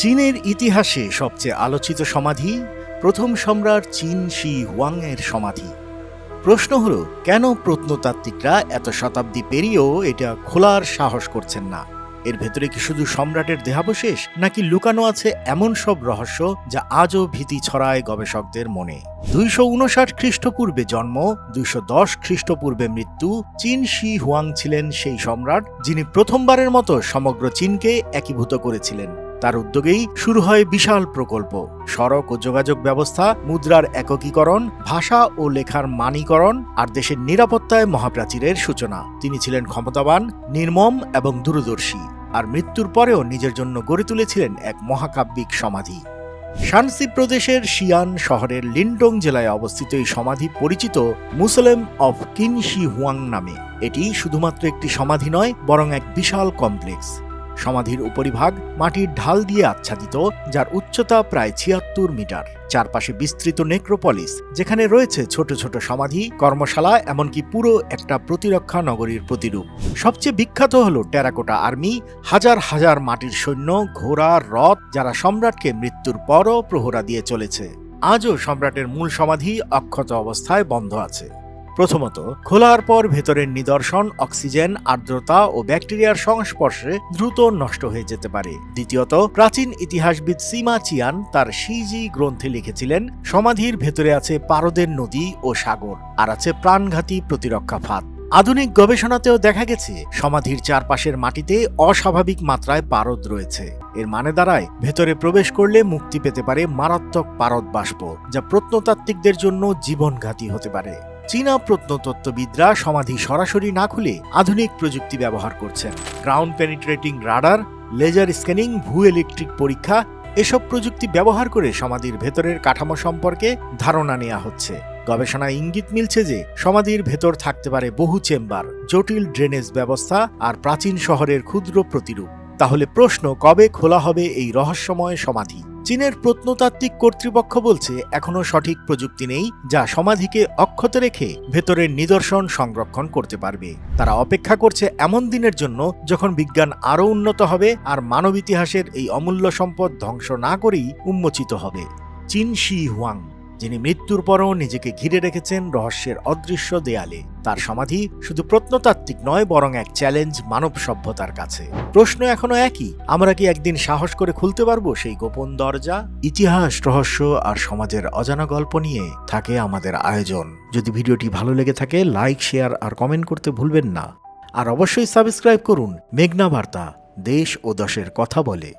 চীনের ইতিহাসে সবচেয়ে আলোচিত সমাধি প্রথম সম্রাট চীন শি হুয়াং এর সমাধি। প্রশ্ন হল, কেন প্রত্নতাত্ত্বিকরা এত শতাব্দী পেরিয়েও এটা খোলার সাহস করছেন না? এর ভেতরে কি শুধু সম্রাটের দেহাবশেষ, নাকি লুকানো আছে এমন সব রহস্য যা আজও ভীতি ছড়ায় গবেষকদের মনে? দুইশো উনষাট খ্রিস্টপূর্বে জন্ম, দুইশো দশ খ্রিস্টপূর্বে মৃত্যু চীন শি হুয়াং ছিলেন সেই সম্রাট যিনি প্রথমবারের মতো সমগ্র চীনকে একীভূত করেছিলেন। তার উদ্যোগেই শুরু হয় বিশাল প্রকল্প। সড়ক ও যোগাযোগ ব্যবস্থা, মুদ্রার এককীকরণ, ভাষা ও লেখার মানীকরণ আর দেশের নিরাপত্তায় মহাপ্রাচীরের সূচনা। তিনি ছিলেন ক্ষমতাবান, নির্মম এবং দূরদর্শী আর মৃত্যুর পরেও নিজের জন্য গড়ে তুলেছিলেন এক মহাকাব্যিক সমাধি। শানসি প্রদেশের শিয়ান শহরের লিন্ডং জেলায় অবস্থিত এই সমাধি পরিচিত মুসলেম অফ কিনশি হুয়াং নামে। এটি শুধুমাত্র একটি সমাধি নয়, বরং এক বিশাল কমপ্লেক্স। সমাধির উপরিভাগ মাটির ঢাল দিয়ে আচ্ছাদিত, যার উচ্চতা প্রায় ছিয়াত্তর মিটার। চারপাশে বিস্তৃত নেক্রোপলিস, যেখানে রয়েছে ছোট ছোট সমাধি, কর্মশালা, এমনকি পুরো একটা প্রতিরক্ষা নগরীর প্রতিরূপ। সবচেয়ে বিখ্যাত হল টেরাকোটা আর্মি, হাজার হাজার মাটির সৈন্য, ঘোড়া, রথ, যারা সম্রাটকে মৃত্যুর পরও প্রহরা দিয়ে চলেছে। আজও সম্রাটের মূল সমাধি অক্ষত অবস্থায় বন্ধ আছে। প্রথমত, খোলার পর ভেতরের নিদর্শন, অক্সিজেন, আর্দ্রতা ও ব্যাকটেরিয়ার সংস্পর্শে দ্রুত নষ্ট হয়ে যেতে পারে। দ্বিতীয়ত, প্রাচীন ইতিহাসবিদ সিমা চিয়ান তার সিজি গ্রন্থে লিখেছিলেন, সমাধির ভেতরে আছে পারদের নদী ও সাগর, আর আছে প্রাণঘাতী প্রতিরক্ষা ফাঁদ। আধুনিক গবেষণাতেও দেখা গেছে, সমাধির চারপাশের মাটিতে অস্বাভাবিক মাত্রায় পারদ রয়েছে। এর মানে দাঁড়ায়, ভেতরে প্রবেশ করলে মুক্তি পেতে পারে মারাত্মক পারদ বাষ্প, যা প্রত্নতাত্ত্বিকদের জন্য জীবনঘাতী হতে পারে। চীনা প্রত্নতত্ত্ববিদরা সমাধি সরাসরি না খুলে আধুনিক প্রযুক্তি ব্যবহার করছেন। Ground penetrating radar, laser scanning, ভূ ইলেকট্রিক পরীক্ষা, এসব প্রযুক্তি ব্যবহার করে সমাধির ভেতরের কাঠামো সম্পর্কে ধারণা নেওয়া হচ্ছে। গবেষণায় ইঙ্গিত মিলছে যে সমাধির ভেতর থাকতে পারে বহু চেম্বার, জটিল ড্রেনেজ ব্যবস্থা আর প্রাচীন শহরের ক্ষুদ্র প্রতিরূপ। তাহলে প্রশ্ন কবে খোলা হবে এই রহস্যময় সমাধি? চীনের প্রত্নতাত্ত্বিক কর্তৃপক্ষ বলছে, এখনও সঠিক প্রযুক্তি নেই যা সমাধিকে অক্ষত রেখে ভেতরের নিদর্শন সংরক্ষণ করতে পারবে। তারা অপেক্ষা করছে এমন দিনের জন্য যখন বিজ্ঞান আরও উন্নত হবে আর মানব ইতিহাসের এই অমূল্য সম্পদ ধ্বংস না করেই উন্মোচিত হবে। চীন শি হুয়াং। যিনি মৃত্যুর পরও নিজেকে ঘিরে রেখেছেন রহস্যের অদৃশ্য দেয়ালে। তার সমাধি শুধু প্রত্নতাত্ত্বিক নয়, বরং এক চ্যালেঞ্জ মানব সভ্যতার কাছে। প্রশ্ন এখনও একই, আমরা কি একদিন সাহস করে খুলতে পারব সেই গোপন দরজা? ইতিহাস, রহস্য আর সমাজের অজানা গল্প নিয়ে থাকে আমাদের আয়োজন। যদি ভিডিওটি ভালো লেগে থাকে, লাইক, শেয়ার আর কমেন্ট করতে ভুলবেন না। আর অবশ্যই সাবস্ক্রাইব করুন মেঘনা বার্তা, দেশ ও দশের কথা বলে।